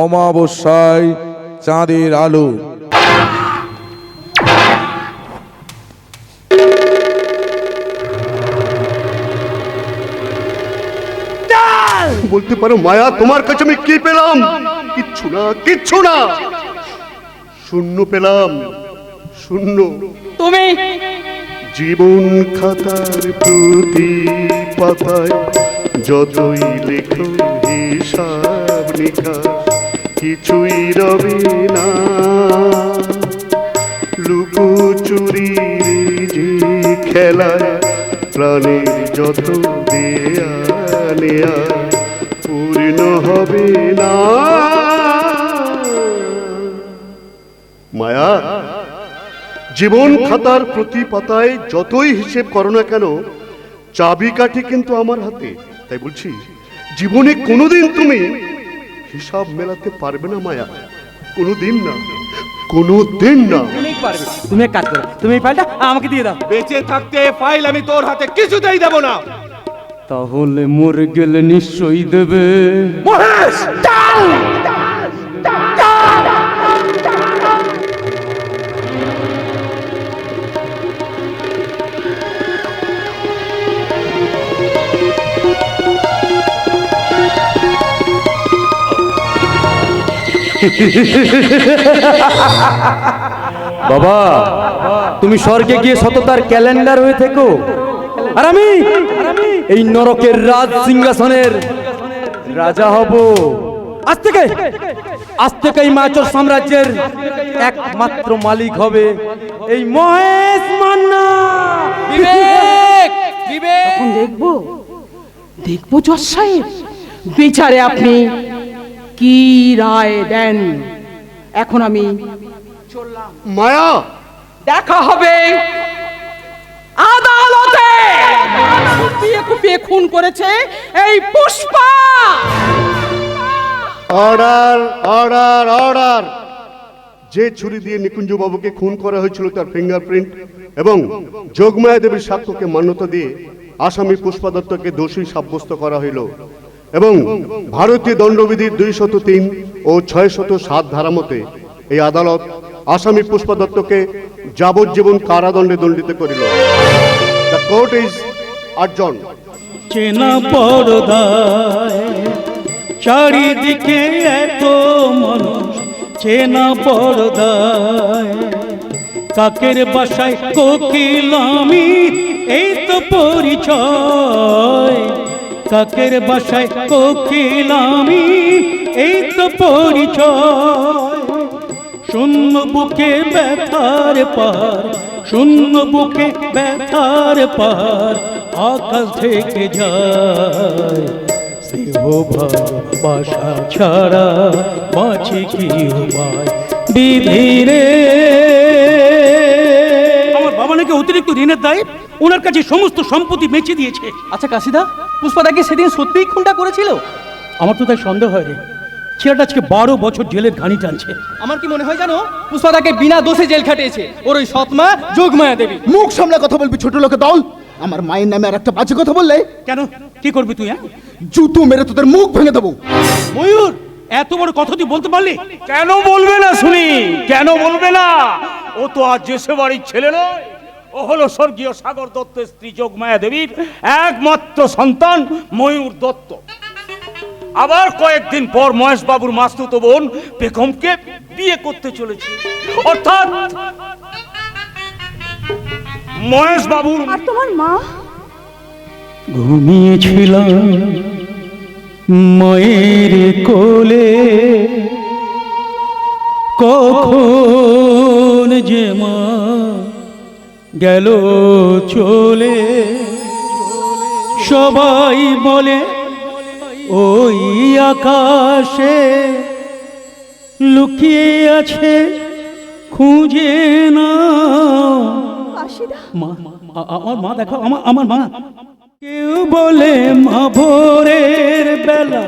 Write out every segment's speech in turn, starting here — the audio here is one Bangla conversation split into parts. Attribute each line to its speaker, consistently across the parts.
Speaker 1: অমাবস্যায় চাঁদের আলো।
Speaker 2: বলতে পারো মায়া তোমার কাছে আমি কি পেলাম? কিচ্ছু না কিচ্ছু না। শূন্য পেলাম শূন্য।
Speaker 3: তুমি?
Speaker 2: জীবন খাতার প্রতি পাতায় যতই লেখো হিসাব নিকাশ। কিছুই রবে না। লুকোচুরির যে খেলায় প্রাণের যত দেয়া নেয়া পূর্ণ হবে না। মায়া, জীবন খাতার প্রতি পাতায় যতই হিসেব করো না কেন চাবিকাঠি কিন্তু আমার হাতে, তাই বলছি, জীবনে কোনোদিন তুমি হিসাব মেলাতে পারবে না মায়া। কোনোদিন না কোনোদিন না।
Speaker 3: তুমি পারবে। তুমি এক কাজ করো তুমি এই ফাইলটা আমাকে দিয়ে দাও।
Speaker 4: বেঁচে থাকতে ফাইল আমি তোর হাতে কিছুতেই দেব না।
Speaker 3: তাহলে মরে গেলে নিশ্চয়ই দেবে।
Speaker 4: মহেশ
Speaker 3: বাবা তুমি স্বর্গে গিয়ে সততার ক্যালেন্ডার হয়ে থেকো। আর আমি এই নরকের রাজ সিংহাসনের রাজা হব। আজ থেকে আজ থেকে এই মাচর সাম্রাজ্যের একমাত্র মালিক হবে এই মহেশ মান্না।
Speaker 5: বিবেক বিবেক।
Speaker 6: দেখব দেখব জজ সাহেব। বিচারে আপনি কি রায় দেন? এখন আমি
Speaker 2: মায়া!
Speaker 6: দেখা হবে আদালতে! কুপিয়ে কুপিয়ে খুন করেছে এই পুষ্পা!
Speaker 2: Order order order! যে ছুরি দিয়ে নিকুঞ্জ বাবুকে খুন করা হয়েছিল তার ফিঙ্গারপ্রিন্ট এবং যোগমায়া দেবীর সাক্ষ্যকে মান্যতা দিয়ে আসামি পুষ্পা দত্তকে দোষী সাব্যস্ত করা হইল। এবং ভারতীয় দণ্ডবিধির দুই শত তিন ও ছয় শত সাত ধারা মতে এই আদালত আসামি পুষ্পা দত্তকে যাবজ্জীবন কারাদণ্ডে দণ্ডিত করিল। দ্য কোর্ট ইজ আর্জন
Speaker 7: চেনা চারিদিকে এত মানুষ, চেনা পর্দায় কাকের বাসায় কোকিল আমি, এই তো পরিচয়। কাকের বাসায় কোকিল আমি, এই তো পরিচয়। শূন্য বুকে ব্যথার পার, শূন্য বুকে ব্যথার পার, আকাশ থেকে যায়। ভালোবাসা ছাড়া বাঁচি কি উপায়? বিধিরে। আমার বাবা নাকি অতিরিক্ত ঋণের দায়? ওনার কাছে সমস্ত সম্পত্তি বেঁচে দিয়েছে।
Speaker 3: আচ্ছা কাশিদা পুষ্পাদাকে সেদিন সত্যিই খুনটা করেছিল?
Speaker 7: আমার তো তাই সন্দেহ হয় রে। ছেলেটা আজকে বারো বছর জেলের ঘানি টানছে।
Speaker 3: আমার কি মনে হয় জানো? পুষ্পাদাকে বিনা দোষে জেল খাটিয়েছে। ওর ওই সৎমা যোগমায়া দেবী।
Speaker 8: মুখ সামলে কথা বলবি ছোট লোকে দল। আমার মায়ের নামে আর একটা বাজে কথা বললে?
Speaker 7: কেন? কি করবি তুই হ্যাঁ?
Speaker 8: জুতো মেরে তোদের মুখ ভেঙে দেবো।
Speaker 7: ময়ূর এত বড় কথা তুই বলতে পারলি?
Speaker 4: কেন বলবে না শুনি কেন বলবে না? ও তো আর যেসে বাড়ির ছেলে নয়। ও হলো স্বর্গীয় সাগর দত্তের স্ত্রী যোগমায়া দেবীর একমাত্র সন্তান ময়ূর দত্ত। আবার কয়েকদিন পর মহেশ বাবুর মাস্তুত বোন বেগমকে বিয়ে করতে চলেছে। অর্থাৎ মহেশ বাবুর
Speaker 6: আর তোমার মা?
Speaker 7: ঘুমিয়েছিলাম মায়ের কোলে। কখন গেল চলে। সবাই বলে ওই আকাশে লুকিয়ে আছে খুঁজে না। মা আমার মা দেখো আমার আমার মা। কেউ বলে মা ভোরের বেলা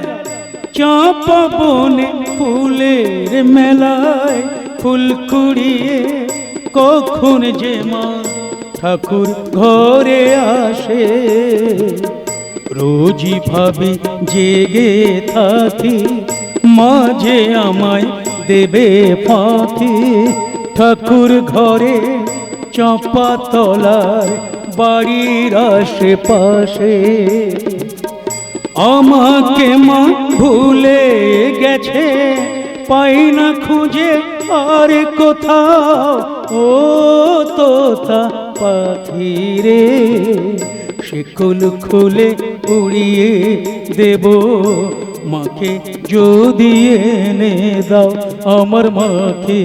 Speaker 7: চাপা বনে ফুলের মেলায় ফুল কুড়িয়ে কখন যে মা ঠাকুর ঘরে আসে। রোজি ভাবে জেগে থাকি, মাঝে আমায় দেবে ফাঁকি। ঠাকুর ঘরে চাপা তলার বাড়ির আশেপাশে। আমাকে মা ভুলে গেছে, পাই না খুঁজে আর কোথাও। ও তোতা পাখি রে শিকল খুলে উড়িয়ে দেব মাকে যদি এনে দাও আমার মাকে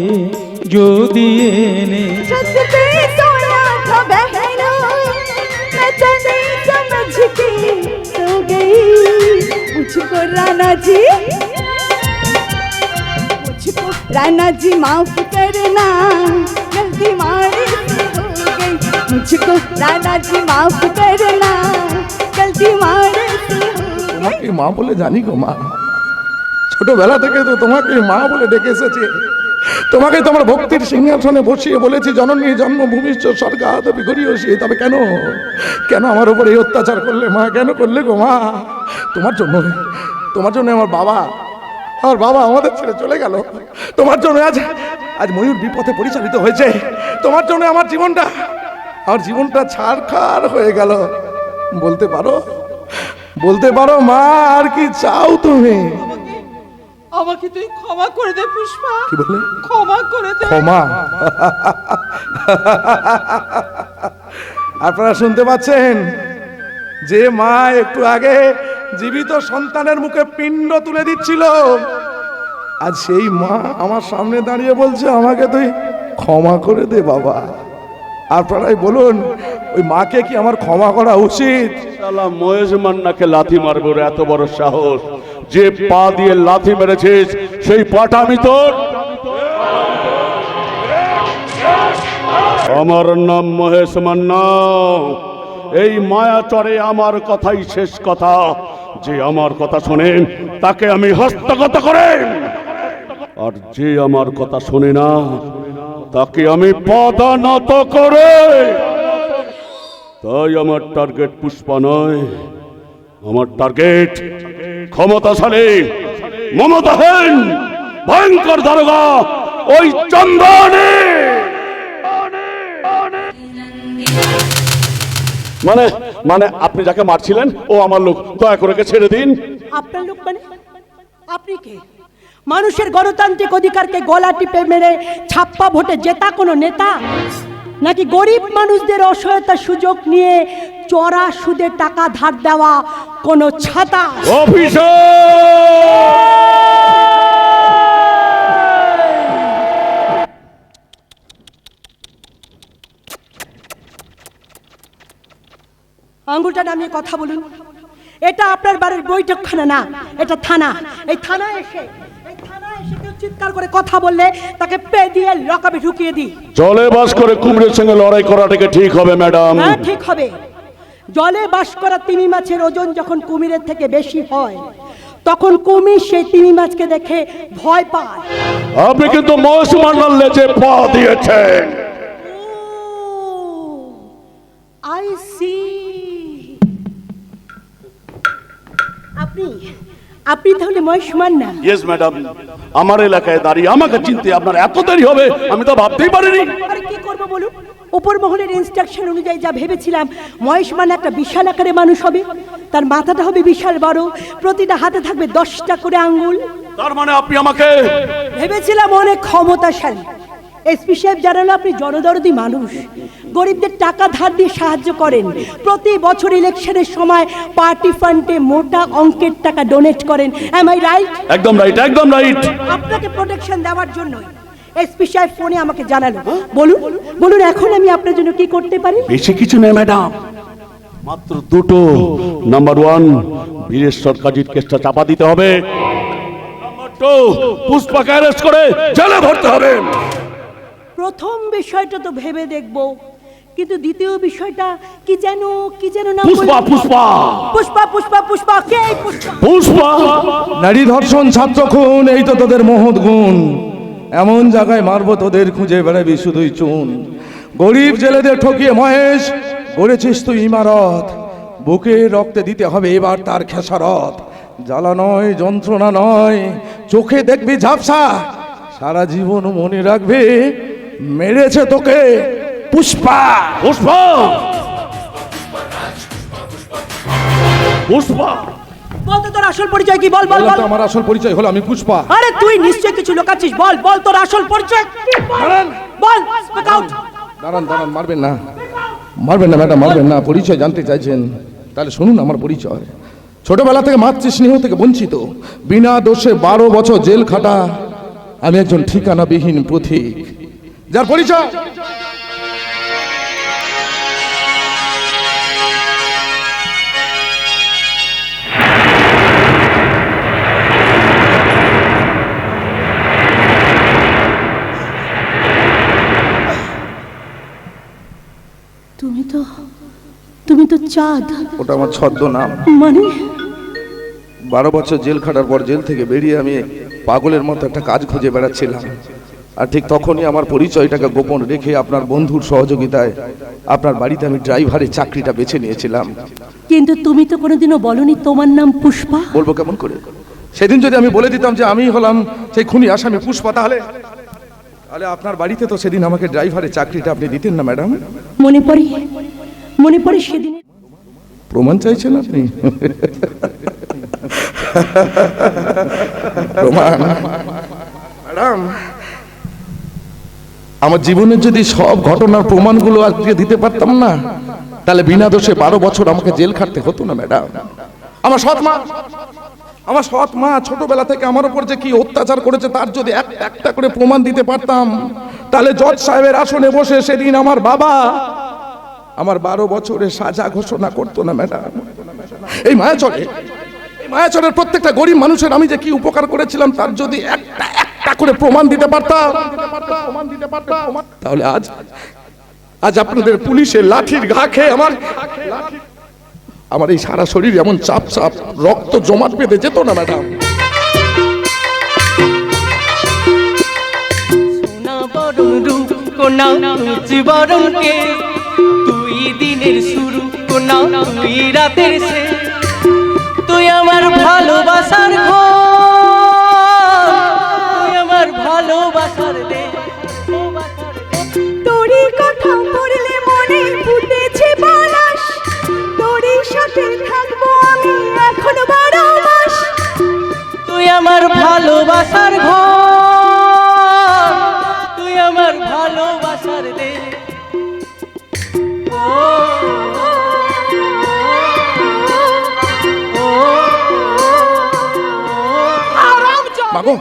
Speaker 7: যদি এনে
Speaker 9: छत पे सोया था बहनों मैं तो नहीं समझ के सो गई मुझको राणा जी मुझको राणा जी माफ करना गलती मारे से हो गई मुझको राणा जी माफ करना गलती मारे से हो गई
Speaker 1: তোমাকে মা বলে জানি গো মা ছোটবেলা থেকে তো তোমাকে মা বলে ডেকে এসেছে তোমাকে তোমার ভক্তির সিংহাসনে বসিয়ে বলেছি জননী জন্মভূমিষ্ঠ সরকার তুমি করিওসি তবে কেন কেন আমার উপর এই অত্যাচার করলে মা কেন করলে গো মা তোমার জন্য তোমার জন্য আমার বাবা আমার বাবা আমাদের ছেড়ে চলে গেল তোমার জন্য আজ আজ ময়ূর বিপথে পরিচালিত হয়েছে। তোমার জন্য আমার জীবনটা আমার জীবনটা ছাড়খাড় হয়ে গেল। বলতে পারো? বলতে পারো মা আর কি চাও তুমি?
Speaker 6: আমাকে তুই ক্ষমা করে দে পুষ্পা।
Speaker 1: কি বললে?
Speaker 6: ক্ষমা করে দে।
Speaker 1: ক্ষমা? আপনারা শুনতে পাচ্ছেন? যে মা একটু আগে জীবিত সন্তানের মুখে পিণ্ড তুলে দিচ্ছিল। আজ সেই মা আমার সামনে দাঁড়িয়ে বলছে, আমাকে তুই ক্ষমা করে দে বাবা। আপনারাই বলুন, ওই মাকে কি আমার ক্ষমা করা উচিত?
Speaker 4: মহেশ মান্নাকে লাথি মারবো এত বড় সাহস। যে পা দিয়ে লাথি মেরেছিস, সেই পাটা আমি তোর। আমার নাম মহেশ মান্না। এই মায়াচরে আমার কথাই শেষ কথা। যে আমার কথা শোনেন, তাকে আমি হস্তগত করে আর যে আমার কথা শোনে না, তাকে আমি পদানত করে। তাই আমার টার্গেট পুষ্পা নয়, আমার টার্গেট ক্ষমতাশালী মমতাহীন ভয়ঙ্কর দারোগা, ওই চন্দ্রনে মানে মানে আপনি যাকে মারছিলেন, ও আমার লোক, দয়া করে ছেড়ে দিন।
Speaker 6: আপনার লোক মানে? আপনি কে? মানুষের গণতান্ত্রিক অধিকারকে গলা টিপে মেরে ছাপ্পা ভোটে জেতা কোনো নেতা? নাকি গরিব মানুষদের অসহায়তার সুযোগ নিয়ে চড়া সুদে টাকা ধার দেওয়া কোনো ছাতা? আঙ্গুলটা নামিয়ে কথা বলুন। এটা আপনার বাড়ির বৈঠকখানা না, এটা থানা। এই থানা এসে চিৎকার করে কথা বললে তাকে পে দিয়ে লকাবে ঢুকিয়ে দিই।
Speaker 4: জলে বাস করে কুমড়ের সঙ্গে লড়াই করাটাকে ঠিক হবে ম্যাডাম।
Speaker 6: হ্যাঁ ঠিক হবে। জলে বাস করা তিমি মাছের ওজন যখন কুমিরের থেকে বেশি হয় তখন কুমির সেই তিমি মাছকে দেখে ভয় পায়।
Speaker 4: আপনি কিন্তু মহেশ মান্নার লেজে পা দিয়েছেন।
Speaker 6: আই সি আপনি আপনি তাহলে মহেশমান না?
Speaker 4: ইয়েস ম্যাডাম আমার এলাকায় দাঁড়িয়ে আমাকে চিনতে আপনার এত দেরি হবে আমি তো ভাবতেই পারিনি।
Speaker 6: আরে কি করব বলুন? উপর মহলের ইনস্ট্রাকশন অনুযায়ী যা ভেবেছিলাম মহেশমান একটা বিশাল আকারে মানুষ হবে। তার মাথাটা হবে বিশাল বড় প্রতিটা হাতে থাকবে দশটা করে আঙ্গুল।
Speaker 4: তার মানে আপনি আমাকে
Speaker 6: ভেবেছিলাম অনেক ক্ষমতাশালী। এসপি সাহেব জানালো আপনি জনদরদি মানুষ। গরিবদের টাকা ধার দিয়ে সাহায্য করেন। প্রতি বছর ইলেকশনের সময় পার্টি ফান্ডে মোটা অঙ্কের টাকা ডোনেট করেন। এম আই রাইট
Speaker 4: একদম রাইট একদম রাইট
Speaker 6: আপনাকে প্রোটেকশন দেওয়ার জন্যই এসপি সাহেব ফোনে আমাকে জানালো। বলুন বলুন এখন আমি আপনার জন্য কি করতে পারি?
Speaker 4: বেশি কিছু নেই ম্যাডাম মাত্র দুটো। নাম্বার ওয়ান বীরেশ্বর কাজীর কেসটা চাপা দিতে হবে। নাম্বার টু পুষ্পাকে অ্যারেস্ট করে জেলে ভরতে হবে।
Speaker 6: প্রথম বিষয়টা তো ভেবে দেখব। কিন্তু দ্বিতীয় বিষয়টা কি যেন কি যেন না
Speaker 4: পুষ্পা পুষ্পা!
Speaker 6: পুষ্পা পুষ্পা পুষ্পা কে পুষ্পা?
Speaker 4: পুষ্পা!
Speaker 1: নারী ধর্ষণ ছাত্র খুন এই তো তোদের মহৎ গুণ। এমন জায়গায় মারবো তোদের খুঁজে বেড়াবি শুধুই চুন। গরিব জেলেদের ঠকিয়ে মহেশ গড়েছিস তুই ইমারত। বুকে রক্তে দিতে হবে এবার তার খেসারত। জ্বালা নয় যন্ত্রণা নয় চোখে দেখবি ঝাপসা। সারা জীবন মনে রাখবে মেরেছে তোকে পুষ্পা।
Speaker 4: পুষ্প। পুষ্পা।
Speaker 6: বল তোর আসল পরিচয় কি? বল বল বল
Speaker 1: আমার আসল পরিচয় হলো আমি পুষ্পা।
Speaker 6: আরে তুই নিশ্চয় কিছু লোকাচ্ছিস। বল বল তোর আসল পরিচয়। বল, বল স্পিক আউট
Speaker 1: দাঁড়ান দাঁড়ান মারবেন না। মারবেন না ম্যাডাম মারবেন না। পরিচয় জানতে চাইছেন। তাহলে শুনুন আমার পরিচয়। ছোটবেলা থেকে মাতৃ স্নেহ থেকে বঞ্চিত। বিনা দোষে বারো বছর জেল খাটা। আমি একজন ঠিকানাবিহীন পথিক যার পরিচয়।
Speaker 6: তুমি তো তুমি তো চাঁদ।
Speaker 1: ওটা আমার ছদ্ম নাম
Speaker 6: মানে?
Speaker 1: বারো বছর জেল খাটার পর জেল থেকে বেরিয়ে আমি পাগলের মতো একটা কাজ খুঁজে বেড়াচ্ছিলাম। আর ঠিক তখনই আমার পরিচয়টাকে গোপন রেখে আপনার বন্ধুর সহযোগিতায় আপনার বাড়িতে আমি ড্রাইভারের চাকরিটা বেছে নিয়েছিলাম।
Speaker 6: কিন্তু তুমি তো কোনোদিনও বলনি তোমার নাম পুষ্পা?
Speaker 1: বলব কেমন করে? সেদিন যদি আমি বলে দিতাম যে আমি হলাম সেই খুনি আসামি পুষ্পা তাহলে তাহলে আপনার বাড়িতে তো সেদিন আমাকে ড্রাইভারের চাকরিটা আপনি দিতেন না ম্যাডাম।
Speaker 6: মনে পড়ে? মনে পড়ে সেদিন?
Speaker 1: প্রমাণ চাইছেন আপনি? প্রমাণ। ম্যাডাম আমার জীবনের যদি সব ঘটনার প্রমাণগুলো আজকে দিতে পারতাম না, তাহলে বিনা দোষে বারো বছর আমাকে জেল খাটতে হতো না, ম্যাডাম। আমার সৎ মা, আমার সৎ মা ছোটবেলা থেকে আমার উপর যে কি অত্যাচার করেছে তার যদি এক একটা করে প্রমাণ দিতে পারতাম, তাহলে জজ সাহেবের আসনে বসে সেদিন আমার বাবা আমার বারো বছরের সাজা ঘোষণা করতো না, ম্যাডাম। এই মায়াচরে, এই মায়াচরের প্রত্যেকটা গরিব মানুষের আমি যে কি উপকার করেছিলাম, তার যদি একটা একটা করে প্রমাণ দিতে পারতাম। তাহলে আজ আজ আপনাদের পুলিশের লাঠির ঘা খেয়ে আমার আমার এই সারা শরীর এমন চাপ চাপ, রক্ত জমাট বেঁধে যেত না, ম্যাডাম।
Speaker 5: তুই আমার ভালোবাসার ঘর ভালোবাসার দে।
Speaker 10: তোরই কথা পড়লে মনে ফুটেছে পলাশ তোরই সাথে থাকব আমি এখন বারো মাস।
Speaker 5: তুই আমার ভালোবাসার ঘর।
Speaker 1: মাগো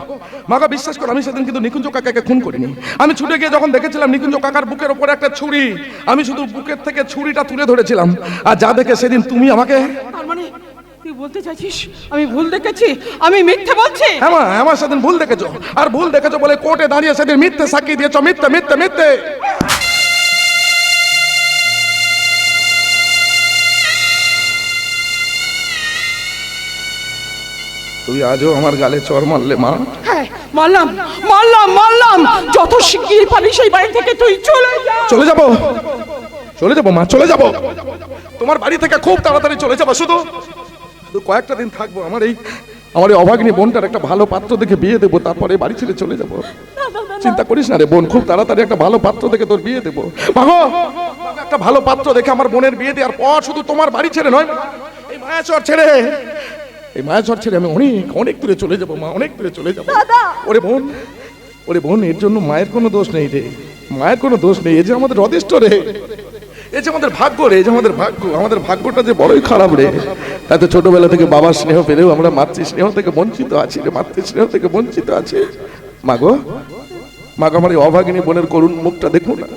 Speaker 1: মাগো বিশ্বাস করো আমি সেদিন কিন্তু নিকুঞ্জ কাকাকে খুন করিনি। আমি ছুটে গিয়ে যখন দেখেছিলাম নিকুঞ্জ কাকার বুকের ওপরে একটা ছুরি আমি শুধু বুকের থেকে ছুরিটা তুলে ধরেছিলাম। আর যা দেখে সেদিন তুমি আমাকে
Speaker 5: তুই বলতে চাইছিস আমি ভুল দেখেছি? আমি মিথ্যে বলছি?
Speaker 1: হ্যাঁ মা, হ্যাঁ সেদিন ভুল দেখেছ। আর ভুল দেখেছ বলে কোর্টে দাঁড়িয়ে সেদিন মিথ্যে সাক্ষী দিয়েছ মিথ্যে মিথ্যে মিথ্যে। তুই আজও আমার গালে চর মারলে মা?
Speaker 5: হ্যাঁ মারলাম মারলাম মারলাম। যত শিগগির পারি সেই বাড়ি থেকে তুই চলে যা।
Speaker 1: চলে যাব? চলে যাব মা চলে যাব। তোমার বাড়ি থেকে খুব তাড়াতাড়ি চলে যাব শুধু। শুধু কয়েকটা দিন থাকব আমার এই আমার এই অভাগিনী বোনটার একটা ভালো পাত্র দেখে বিয়ে দেবো তারপরে বাড়ি ছেড়ে চলে যাব। চিন্তা করিস না রে বোন খুব তাড়াতাড়ি একটা ভালো পাত্র দেখে তোর বিয়ে দেবো। মাগো একটা ভালো পাত্র দেখে আমার বোনের বিয়ে দেওয়ার পর শুধু তোমার বাড়ি ছেড়ে নয় এই মায়াচর ছেড়ে এই মায়াচর ছেড়ে আমি অনেক অনেক দূরে চলে যাব মা অনেক দূরে চলে যাব। ওরে বোন ওরে বোন এর জন্য মায়ের কোনো দোষ নেই রে। মায়ের কোনো দোষ নেই এ যে আমাদের অদিষ্ট রে। এ যে আমাদের ভাগ্য রে যে আমাদের ভাগ্য। আমাদের ভাগ্যটা যে বড়ই খারাপ রে। এত ছোটবেলা থেকে বাবার স্নেহ পেলেও আমরা মাতৃ স্নেহ থেকে বঞ্চিত আছি রে মাতৃ স্নেহ থেকে বঞ্চিত আছে। মাগো মাগো আমার এই অভাগিনী বোনের করুণ মুখটা দেখুন না।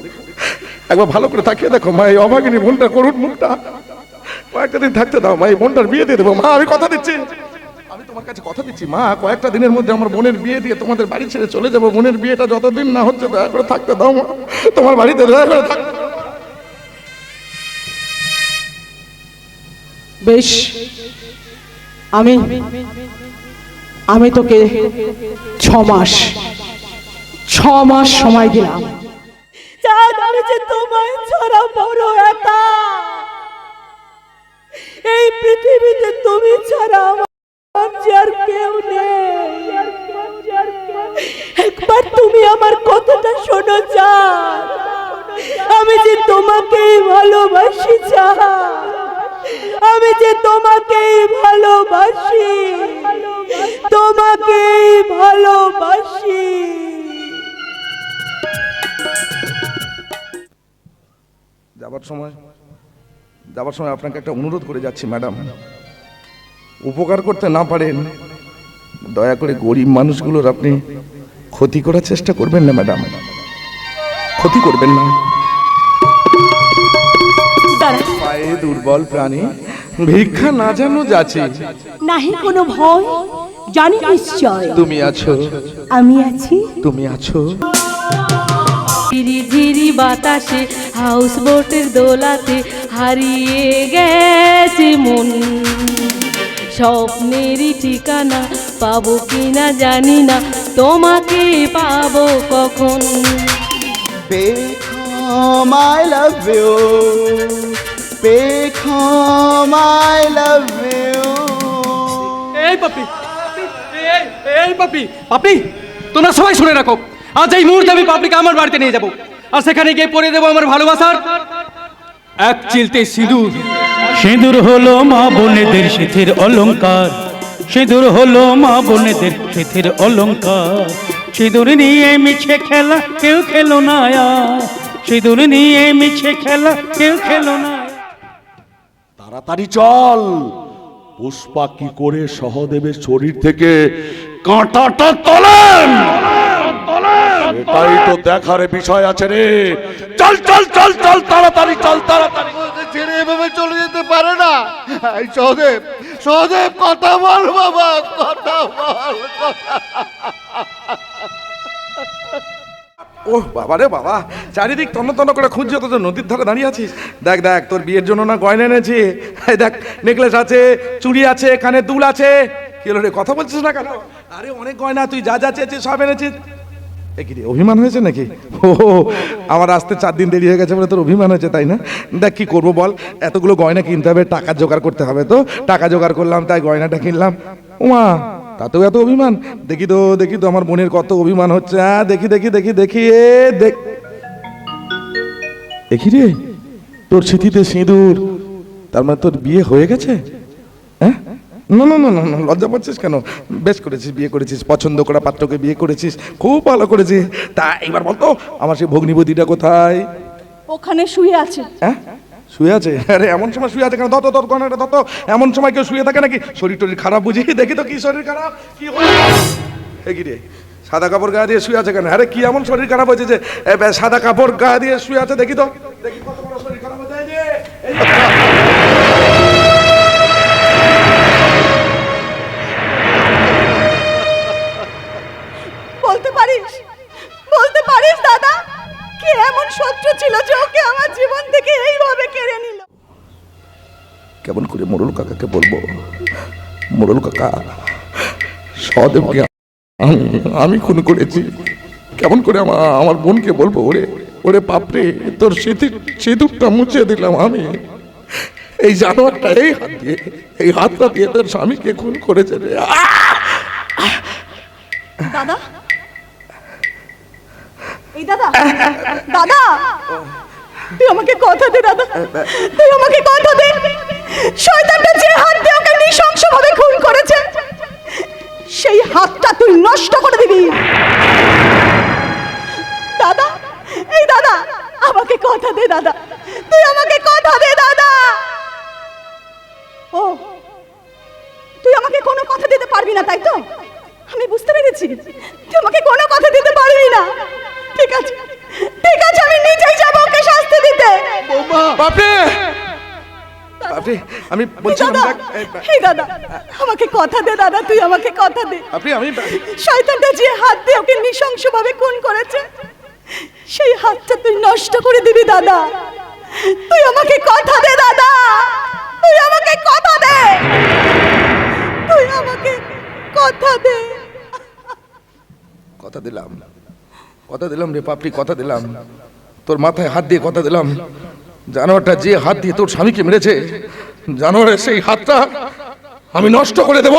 Speaker 1: একবার ভালো করে তাকিয়ে দেখো মা এই অভাগিনী বোনটা করুণ মুখটা। কয়েকটা দিন থাকতে দাও মা এই বোনটার বিয়ে দিয়ে দেবো। মা আমি কথা দিচ্ছি। আমি তোমার কাছে কথা দিচ্ছি মা কয়েকটা দিনের মধ্যে আমার বোনের বিয়ে দিয়ে তোমাদের বাড়ি ছেড়ে চলে যাব। বোনের বিয়েটা যতদিন না হচ্ছে দয়া করে থাকতে দাও মা। তোমার বাড়িতে দয়া করে থাকতে দাও।
Speaker 5: বেশ আমি আমি তোকে ছ মাস ছ মাস সময় দিলাম।
Speaker 6: চাঁদ আমি যে তোমায় ছাড়া বড় একা। এই পৃথিবীতে তুমি ছাড়া আমার আর কেউ নেই। একবার তুমি আমার কথাটা শোনো চা আমি যে তোমাকেই ভালোবাসি চা আমি যে তোমাকেই ভালোবাসি তোমাকেই ভালোবাসি।
Speaker 1: যাবার সময় যাবার সময় আপনাকে একটা অনুরোধ করে যাচ্ছি ম্যাডাম। উপকার করতে না পারেন দয়া করে গরিব মানুষগুলোর আপনি ক্ষতি করার চেষ্টা করবেন না ম্যাডাম। ক্ষতি করবেন না। পায়ে দুর্বল প্রাণী ভিক্ষা না জানো যাচ্ছে।
Speaker 6: নাহি কোনো ভয় জানি নিশ্চয়।
Speaker 1: তুমি আছো।
Speaker 6: আমি আছি।
Speaker 1: তুমি আছো।
Speaker 5: ঝিরি ঝিরি বাতাসে হাউস বোটের দোলাতে হারিয়ে গেছে মন স্বপ্নেরই ঠিকানা পাবো কিনা জানি না তোমাকে পাবো কখন
Speaker 8: Become I love you. Become I love you.
Speaker 3: এই পাপি এই এই পাপি পাপি তোমরা সবাই শুনে রাখো আজ এই মুহূর্তে আমি পাপড়িকে আমার বাড়িতে নিয়ে যাব আর সেখানে গিয়ে পরে দেবো আমার ভালোবাসার এক চিলতে সিঁদুর।
Speaker 7: সিঁদুর হলো মা বোনেদের সিথির অলংকার সিঁদুর হলো মা বোনেদের সিথির অলংকার সিঁদুর নিয়ে মিছে খেলা কেউ খেলো না। সিঁদুর নিয়ে মিছে খেলা কেউ খেলো না
Speaker 2: তাড়াতাড়ি চল। পুষ্পা কি করে সহদেবের শরীর থেকে কাঁটাটা তোলেন? এটাই তো দেখার বিষয় আছে রে। চল চল চল চল তাড়াতাড়ি চল তাড়াতাড়ি।
Speaker 8: ছেড়ে এভাবে চলে যেতে পারে না। এই সহদেব সহদেব কথা বল বাবা কথা বল।
Speaker 1: ও বাবা রে বাবা চারিদিক তন্ন তন্ন করে খুঁজছে তো নদীর ধারে দাঁড়িয়ে আছিস। দেখ দেখ তোর বিয়ের জন্য না গয়না এনেছি। দেখ নেকলেস আছে চুড়ি আছে কানে দুল আছে। কি রে কথা বলছিস না কেন? আরে অনেক গয়না তুই যা যা চেয়েছিস সব এনেছিস। অভিমান হয়েছে নাকি? ও, আমার আসতে চার দিন দেরি হয়ে গেছে বলে তোর অভিমান হয়েছে, তাই না? দেখ কি করব বল, এতগুলো গয়না কিনতে হবে, টাকা জোগাড় করতে হবে তো। টাকা জোগাড় করলাম, তাই গয়নাটা কিনলাম। উমা, তাতেও এত অভিমান? দেখি তো দেখি তো আমার বোনের কত অভিমান হচ্ছে হ্যাঁ দেখি দেখি দেখি দেখি, এ, দেখ। দেখি রে, তোর স্মৃতিতে সিঁদুর, তার মানে তোর বিয়ে হয়ে গেছে? হ্যাঁ? না না না না না, লজ্জা পাচ্ছিস কেন? বেশ করেছিস বিয়ে করেছিস পছন্দ করা পাত্রকে বিয়ে করেছিস খুব ভালো করেছিস তা এবার বলতো আমার সেই ভগ্নিপতিটা কোথায়?
Speaker 10: ওখানে শুয়ে আছে।
Speaker 1: হ্যাঁ? শুয়ে আছে? আরে এমন সময় শুয়ে আছে কেন? দত তোর গয়নাটা দত এমন সময় কেউ শুয়ে থাকে নাকি? শরীর টরীর খারাপ বুঝি? দেখি তো কি শরীর খারাপ কি হয়েছে? রে? সাদা কাপড় গায়ে দিয়ে শুয়ে আছে কেন? আরে কি এমন শরীর খারাপ হয়েছে যে সাদা কাপড় গায়ে দিয়ে শুয়ে আছে দেখি তো। দেখি কত বড় শরীর খারাপ হয়েছে
Speaker 10: কি এমন শত্রু ছিল যে ওকে আমার জীবন থেকে এইভাবে কেড়ে নিল?
Speaker 1: কেমন করে মোড়ল কাকাকে বলব? মোড়ল কাকা সদেবকে আমি আমি খুন করেছি। কেমন করে আমার আমার বোনকে বলব? ওরে ওরে বাপরে তোর সিঁদুর সিঁদুরটা মুছে দিলাম আমি। এই জানোয়ারটা এই হাত দিয়ে এই হাতটা দিয়ে তোর স্বামীকে খুন করেছে রে!
Speaker 10: দাদা এই দাদা দাদা, তুই আমাকে কথা দে, দাদা। তুই আমাকে কথা দে। শয়তানটা যে হাত দিয়ে ওকে নৃশংসভাবে খুন করেছে, সেই হাতটা তুই নষ্ট করে দিবি। দাদা, এই দাদা, আমাকে কথা দে, দাদা। তুই আমাকে কথা দে, দাদা। ও, তুই আমাকে কোনো কথা দিতে পারবি না, তাই তো? আমি বুঝতে পেরেছি। তুই আমাকে কোনো কথা দিতে পারবি না। ঠিক আছে ঠিক আছে আমি নিজেই যাব ওকে শাস্তি দিতে।
Speaker 1: বাপরে! বাপরে আমি বলছিলাম এই
Speaker 10: দাদা আমাকে কথা দে দাদা তুই আমাকে কথা দে।
Speaker 1: আপনি আমি
Speaker 10: শয়তানটা যে হাত দিয়ে ওকে নৃশংসভাবে খুন করেছে সেই হাতটা তুই নষ্ট করে দিবি দাদা। তুই আমাকে কথা দে দাদা। তুই আমাকে কথা দে। তুই আমাকে কথা দে।
Speaker 1: কথা দিলাম। কথা দিলাম রে পাপড়ি, কথা দিলাম। তোর মাথায় হাত দিয়ে কথা দিলাম। জানোয়ারটা যে হাত দিয়ে তোর স্বামীকে মেরেছে, জানোয়ারের সেই হাতটা আমি নষ্ট করে দেব।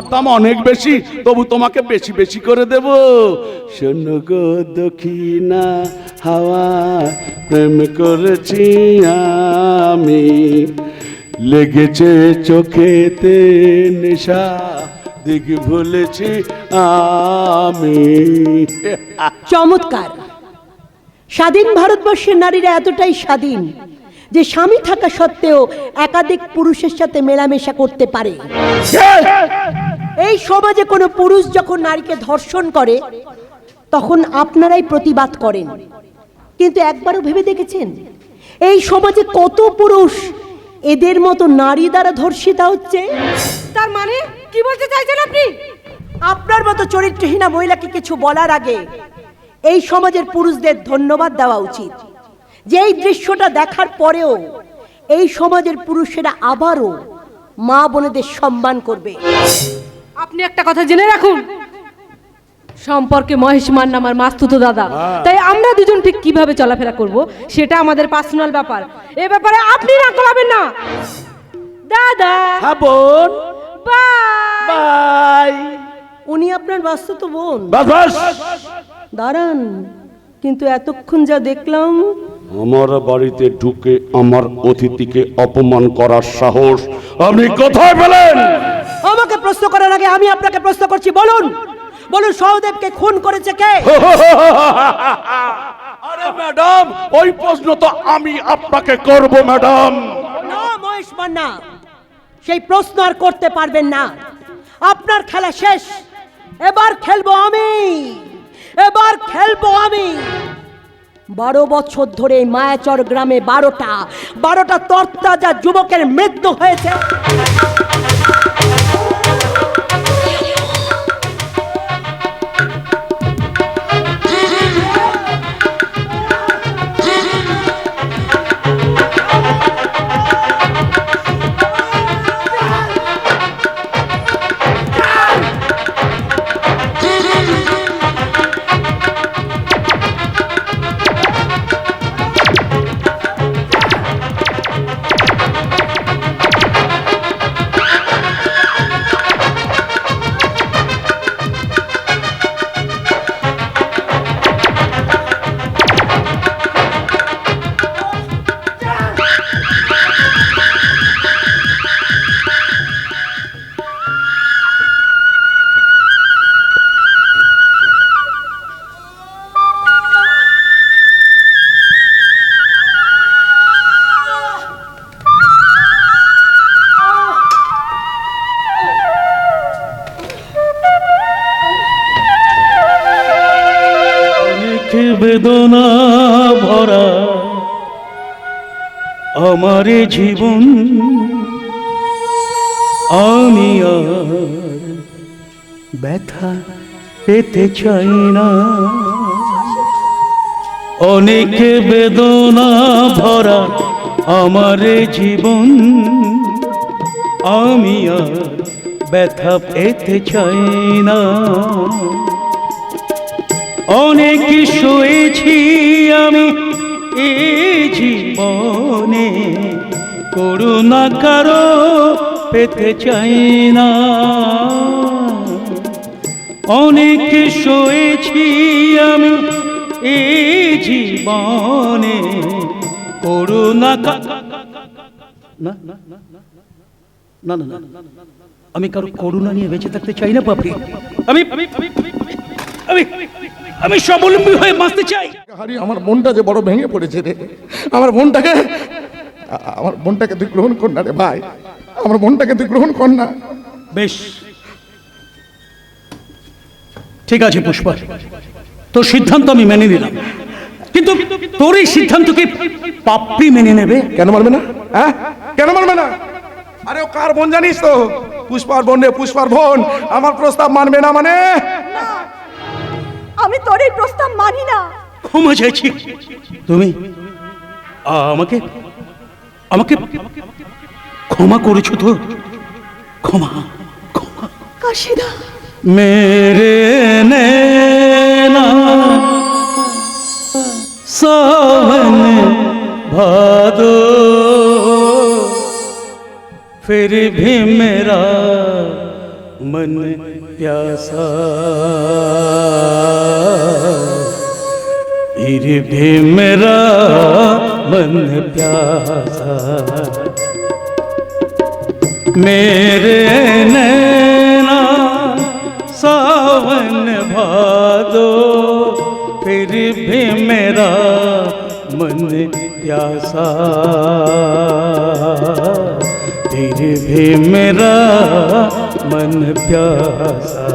Speaker 4: সোনার দাম অনেক বেশি তবু তোমাকে বেশি বেশি করে দেব। শোনো গো দক্ষিণা হাওয়া প্রেম করেছি আমি। লেগেছে চোখেতে নেশা দিক ভুলেছি আমি।
Speaker 6: চমৎকার। স্বাধীন ভারতবর্ষের নারীরা এতটাই স্বাধীন যে স্বামী থাকা সত্ত্বেও একাধিক পুরুষের সাথে মেলামেশা করতে পারে। এই সমাজে কোনো পুরুষ যখন নারীকে ধর্ষণ করে তখন আপনারাই প্রতিবাদ করেন। কিন্তু একবারও ভেবে দেখেছেন? এই সমাজে কত পুরুষ এদের মতো নারী দ্বারা ধর্ষিতা হচ্ছে?
Speaker 10: তার মানে? কি বলতে চাইছেন আপনি?
Speaker 6: আপনার মতো চরিত্রহীনা মহিলাকে কিছু বলার আগে এই সমাজের পুরুষদের ধন্যবাদ দেওয়া উচিত। যে এই দৃশ্যটা দেখার পরেও এই সমাজের পুরুষেরা আবারও মা বোনেদের সম্মান করবে।
Speaker 11: আপনি একটা কথা জেনে রাখুন। সম্পর্কে মহেশ মান্না আমার মাস্তুতো দাদা। তাই আমরা দুজন ঠিক কীভাবে চলাফেরা করব সেটা আমাদের পার্সোনাল ব্যাপার। এ ব্যাপারে আপনি না কলাবেন না। দাদা।
Speaker 4: হ্যাঁ বোন।
Speaker 11: বাই।
Speaker 4: বাই।
Speaker 6: উনি আপনার বাস্তব বোন।
Speaker 4: বাস বাস।
Speaker 6: দাঁড়ান। কিন্তু এতক্ষণ যা দেখলাম
Speaker 4: আমার বাড়িতে ঢুকে আমার অতিথিকে অপমান করার সাহস আপনি কোথায় পেলেন?
Speaker 6: আমাকে প্রশ্ন করার আগে আমি আপনাকে প্রশ্ন করছি বলুন। বলুন সহদেবকে খুন করেছে কে?
Speaker 4: আরে ম্যাডাম ওই প্রশ্ন তো আমি আপনাকে করব ম্যাডাম।
Speaker 6: না মহেশ মান্না সেই প্রশ্ন আর করতে পারবেন না। আপনার খেলা শেষ। এবার খেলব আমি। এবার খেলব আমি। বারো বছর ধরে মায়াচর গ্রামে বারোটা বারোটা তরতাজা যুবকের মৃত্যু হয়েছে।
Speaker 7: আমার জীবন আমি আর ব্যথা পেতে চাই না। অনেক বেদনা ভরা আমার জীবন আমি আর ব্যথা পেতে চাই না। অনেক শুয়েছি আমি জীবনে করুণা কারও পেতে চাই না অনেক শুয়েছি আমি এই জীবনে করুণা না না না আমি কারও করুণা নিয়ে বেঁচে থাকতে চাই না পাপড়ি আমি আমি আমি স্বাবলম্বী হয়ে বাঁচতে চাই।
Speaker 1: হারি আমার মনটা যে বড় ভেঙে পড়েছে রে। আমার মনটাকে আমার মনটাকে তুই গ্রহণ কর না রে ভাই। আমার মনটাকে তুই গ্রহণ কর না।
Speaker 7: বেশ। ঠিক আছে পুষ্পা। তোর সিদ্ধান্ত আমি মেনে নিলাম। কিন্তু তোর এই সিদ্ধান্তকে পাপড়ি মেনে নেবে?
Speaker 1: কেন মানবে না? হ্যাঁ? কেন মানবে না? আরে ও কার বোন জানিস তো? পুষ্পার বোন রে পুষ্পার বোন। আমার প্রস্তাব মানবে না মানে?
Speaker 10: আমি তোর এই প্রস্তাব মানি না
Speaker 7: ক্ষমা চাইছি তুমি আমাকে আমাকে ক্ষমা করেছো তো ক্ষমা ক্ষমা
Speaker 10: কাশিদা
Speaker 7: मेरे नैना सावन भादो फिर भी मेरा मन प्यासा। फिर भी मेरा मन प्यासा। मेरे नैना सावन भादो, फिर भी मेरा मन प्यासा। फिर भी मेरा मन प्यासा।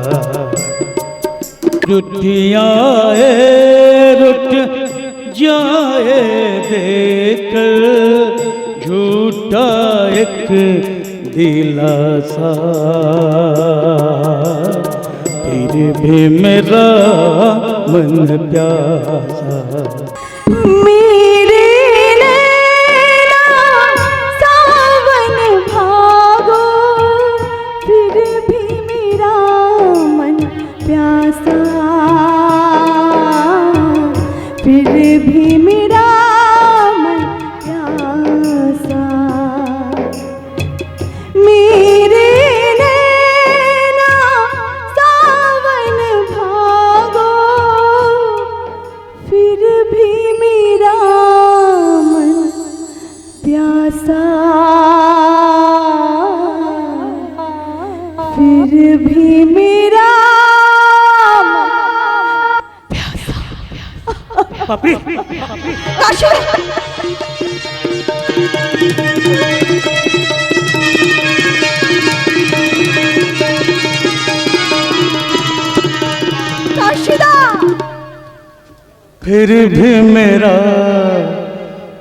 Speaker 7: रुटियाए रुट जाए देख झूठा एक दिलासा। फिर भी मेरा मन प्यासा।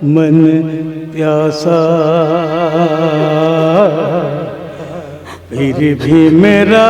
Speaker 7: मन प्यासा। फिर भी मेरा